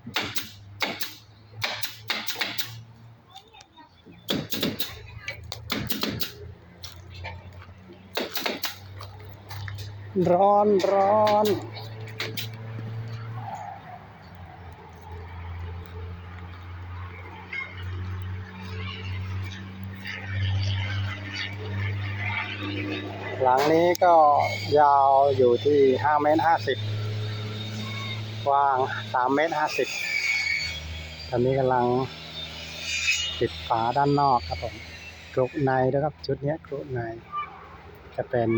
ร้อนร้อนหลังนี้ก็ยาวอยู่ที่ห้าเมตรห้าสิบ กว้างสามเมตรห้าสิบตอนนี้กำลังปิดฝาด้านนอกครับผมกรุในด้วยครับชุดนี้กรุใน จะเป็น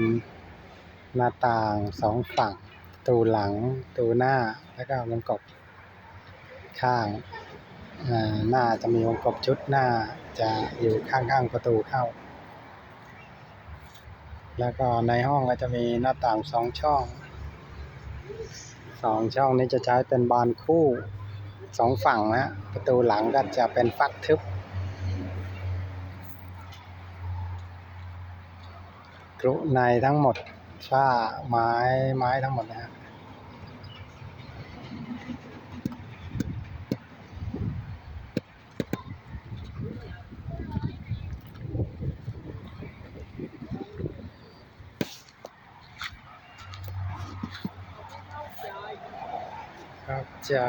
หน้าต่างสองฝั่งประตูหลังประตูหน้าแล้วก็วงกบข้างหน้าจะมีวงกบชุดหน้าจะอยู่ข้างๆประตูเข้า แล้วก็ในห้องก็จะมีหน้าต่างสองช่อง สองช่องนี้จะใช้เป็นบานคู่สองฝั่งนะประตูหลังก็จะเป็นฟักทึบ กรุในทั้งหมดฝ้าไม้ไม้ทั้งหมดนะฮะครับ จา